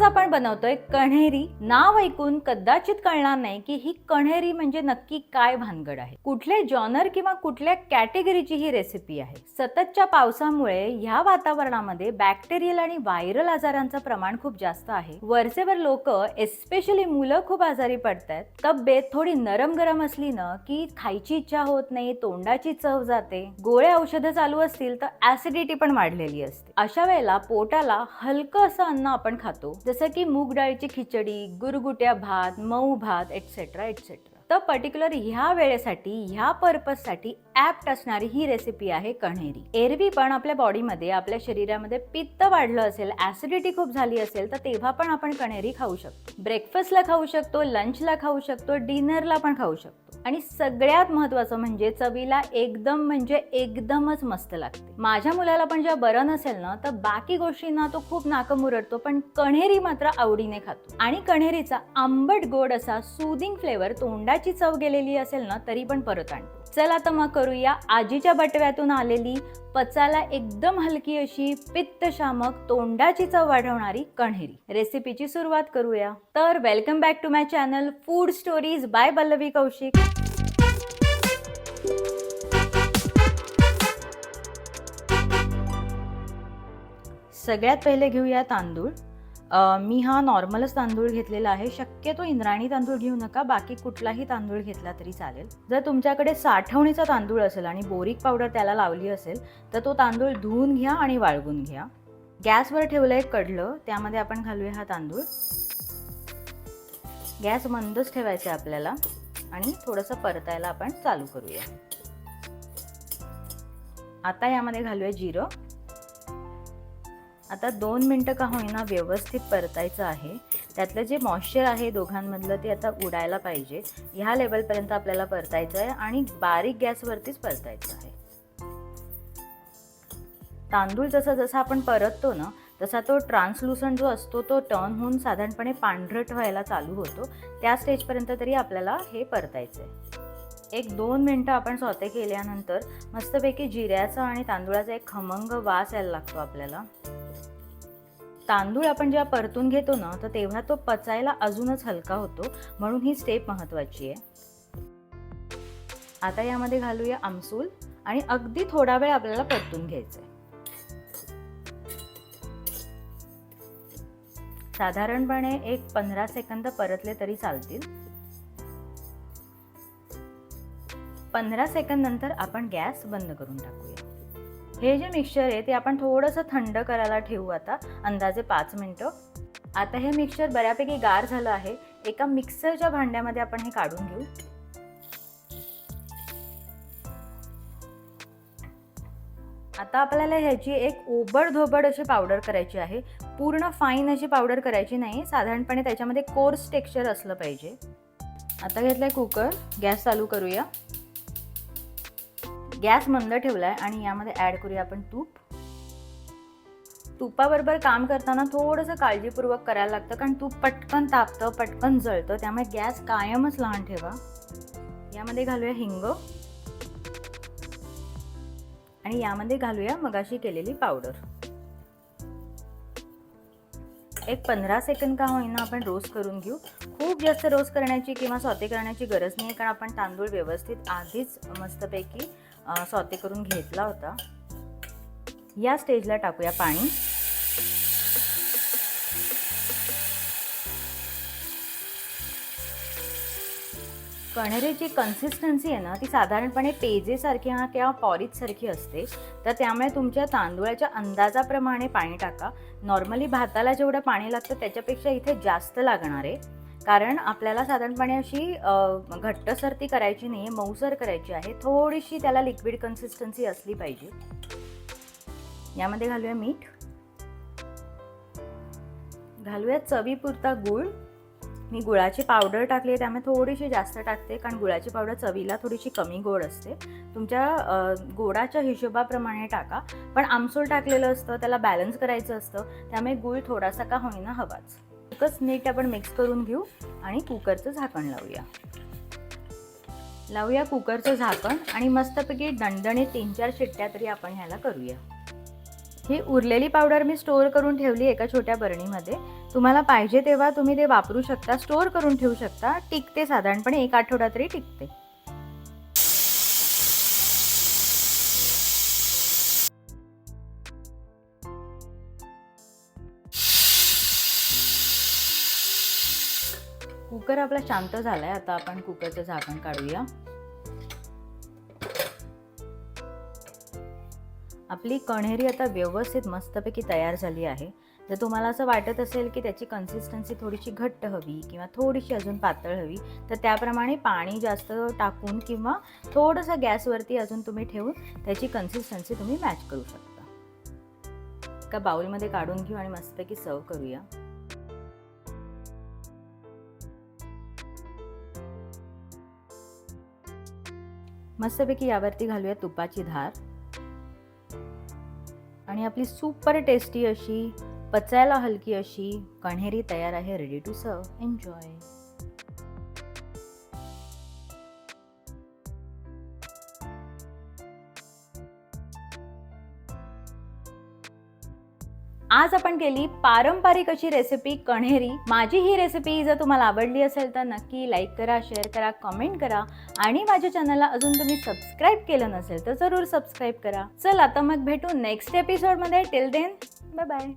आज आपण बनवतोय कण्हेरी. नाव ऐकून कदाचित कळणार नाही की ही कण्हेरी म्हणजे नक्की काय भानगड आहे. कुठले जॉनर किंवा कुठल्या कॅटेगरीची ही रेसिपी आहे? सततच्या पावसामुळे ह्या वातावरणामध्ये बॅक्टेरियल आणि व्हायरल आजारांचं प्रमाण खूप जास्त आहे. वरचेवर लोक एस्पेशली मुलं खूप आजारी पडतात. तब्येत थोडी नरम गरम असली ना की खायची इच्छा होत नाही तोंडाची चव जाते. गोळ्या औषधं चालू असतील तर ऍसिडिटी पण वाढलेली असते. अशा वेळेला पोटाला हलकं असं अन्न आपण खातो. जसं की मूग डाळीची खिचडी गुरगुट्या भात मऊ भात एटसेट्रा एटसेट्रा तर पर्टिक्युलर ह्या वेळेसाठी ह्या पर्पजसाठी ऍप्ट असणारी ही रेसिपी आहे कण्हेरी. एरवी पण आपल्या बॉडीमध्ये आपल्या शरीरामध्ये पित्त वाढलं असेल ऍसिडिटी खूप झाली असेल तर तेव्हा पण आपण कण्हेरी खाऊ शकतो. ब्रेकफास्टला खाऊ शकतो लंचला खाऊ शकतो डिनरला पण खाऊ शकतो. आणि सगळ्यात महत्वाचं म्हणजे चवीला एकदम म्हणजे एकदमच मस्त लागते. माझ्या मुलाला पण जेव्हा बरं नसेल ना तर बाकी गोष्टींना तो खूप नाकं मुरडतो पण कण्हेरी मात्र आवडीने खातो. आणि कण्हेरीचा आंबट गोड असा सुदिंग फ्लेवर तोंडाची चव गेलेली असेल ना तरी पण परत आणतो. चला तर मग करूया. आजीच्या बटव्यातून आलेली पचायला एकदम हलकी अशी पित्तशामक तोंडाची चव वाढवणारी कण्हेरी. रेसिपीची सुरुवात करूया. तर welcome back to my channel food stories by Pallavi Kaushik. सगळ्यात पहिले घेऊया तांदूळ. मी हा नॉर्मलच तांदूळ घेतलेला आहे. शक्यतो इंद्रायणी तांदूळ घेऊ नका. बाकी कुठलाही तांदूळ घेतला तरी चालेल. जर तुमच्याकडे साठवणीचा तांदूळ असेल आणि बोरिक पावडर त्याला लावली असेल तर तो तांदूळ धुवून घ्या आणि वाळवून घ्या. गॅसवर ठेवलं एक कडलं. त्यामध्ये आपण घालूया हा तांदूळ. गॅस मंदच ठेवायचा आहे आपल्याला. आणि थोडंसं परतायला आपण चालू करूया. आता यामध्ये घालूया जिरं. आता दोन मिनटं का होईना व्यवस्थित परतायचं आहे. त्यातलं जे मॉइश्चर आहे दोघांमधलं ते आता उडायला पाहिजे. ह्या लेवलपर्यंत आपल्याला परतायचं आहे आणि बारीक गॅसवरतीच परतायचं आहे. तांदूळ जसा जसा आपण परततो ना तसा तो ट्रान्सलुसंट जो असतो तो टर्न होऊन साधारणपणे पांढरट व्हायला चालू होतो. त्या स्टेजपर्यंत तरी आपल्याला हे परतायचं आहे एक दोन मिनटं आपण स्वतः केल्यानंतर मस्तपैकी जिऱ्याचा आणि तांदूळाचा एक खमंग वास यायला लागतो आपल्याला. तांदूळ आपण जेव्हा परतून घेतो ना तर तेव्हा तो पचायला अजूनच हलका होतो. म्हणून ही स्टेप महत्वाची आहे. आता यामध्ये घालूया आमसूल आणि अगदी थोडा वेळ आपल्याला परतून घ्यायचंय. साधारणपणे एक पंधरा सेकंद परतले तरी चालतील. पंधरा सेकंद नंतर आपण गॅस बंद करून टाकूया. हे जे मिक्सचर आहे ते आपण थोडंसं थंड करायला ठेवू आता. अंदाजे पाच मिनटं. आता हे मिक्सचर बऱ्यापैकी गार झालं आहे. एका मिक्सरच्या भांड्यामध्ये आपण हे काढून घेऊ. आता आपल्याला ह्याची एक ओबडधोबड अशी पावडर करायची आहे. पूर्ण फाईन अशी पावडर करायची नाही. साधारणपणे त्याच्यामध्ये कोर्स टेक्स्चर असलं पाहिजे. आता घेतलाय कुकर गॅस चालू करूया. गॅस मंद ठेवलाय आणि यामध्ये ॲड करूया आपण तूप. तुपाबरोबर काम करताना थोडंसं काळजीपूर्वक करायला लागतं कारण तूप पटकन तापतं पटकन जळतं त्यामुळे गॅस कायमच लहान ठेवा. यामध्ये घालूया हिंग. आणि यामध्ये घालूया मगाशी केलेली पावडर. एक पंधरा सेकंद का होईना आपण रोस्ट करून घेऊ. खूप जास्त रोस्ट करण्याची किंवा स्वते करण्याची गरज नाही कारण आपण तांदूळ व्यवस्थित आधीच मस्तपैकी स्वते करून घेतला होता. या स्टेजला टाकूया पाणी. कण्हेरीची कन्सिस्टन्सी आहे ना ती साधारणपणे पेजेसारखी हा किंवा पॉरीजसारखी असते. तर त्यामुळे तुमच्या तांदूळाच्या अंदाजाप्रमाणे पाणी टाका. नॉर्मली भाताला जेवढं पाणी लागतं त्याच्यापेक्षा इथे जास्त लागणार आहे. कारण आपल्याला साधारणपणे अशी घट्टसर ती करायची नाही आहे मऊसर करायची आहे. थोडीशी त्याला लिक्विड कन्सिस्टन्सी असली पाहिजे. यामध्ये घालूया मीठ. घालूया चवीपुरता गूळ. मी गुळाची पावडर टाकली आहे त्यामुळे थोडीशी जास्त टाकते कारण गुळाची पावडर चवीला थोडीशी कमी गोड असते. तुमच्या गोडाच्या हिशोबाप्रमाणे टाका. पण आमसूल टाकलेलं असतं त्याला बॅलन्स करायचं असतं त्यामुळे गूळ थोडासा का होईना हवाच. एकच नीट आपण मिक्स करून घेऊ आणि कुकरचं झाकण लावूया. लावूया कुकरचं झाकण आणि मस्तपैकी दणदणे तीन चार शिट्ट्या तरी आपण ह्याला करूया. ही उरलेली पावडर मी स्टोअर करून ठेवली एका छोट्या बरणीमध्ये. तुम्हाला पाहिजे तेव्हा तुम्ही ते वापरू शकता स्टोअर करून ठेवू शकता. टिकते साधारणपणे एक आठवडा तरी टिकते. कुकर आपला शांत झालाय आता आपण कुकरचं झाकण काढूया. आपली कण्हेरी आता व्यवस्थित मस्तपैकी तयार झाली आहे. जर तुम्हाला असं वाटत असेल की त्याची कन्सिस्टन्सी थोडीशी घट्ट हवी किंवा थोडीशी अजून पातळ हवी तर त्याप्रमाणे पाणी जास्त टाकून किंवा थोडंसं गॅसवरती अजून तुम्ही ठेवून त्याची कन्सिस्टन्सी तुम्ही मॅच करू शकता. एका बाउलमध्ये काढून घेऊ आणि मस्तपैकी सर्व करूया. मस्तपैकी यावरती घालूया तुपाची धार. आणि आपली सुपर टेस्टी अशी पचायला हलकी अशी कण्हेरी तयार आहे रेडी टू सर्व एन्जॉय आज आपण केली पारंपरिक अशी रेसिपी कण्हेरी माझी ही रेसिपी जर तुम्हाला आवडली असेल तर नक्की लाईक करा शेअर करा कमेंट करा. आणि माझ्या चॅनलला अजून तुम्ही सबस्क्राईब केलं नसेल तर जरूर सबस्क्राईब करा. चल आता मग भेटू नेक्स्ट एपिसोडमध्ये टिल देन बाय बाय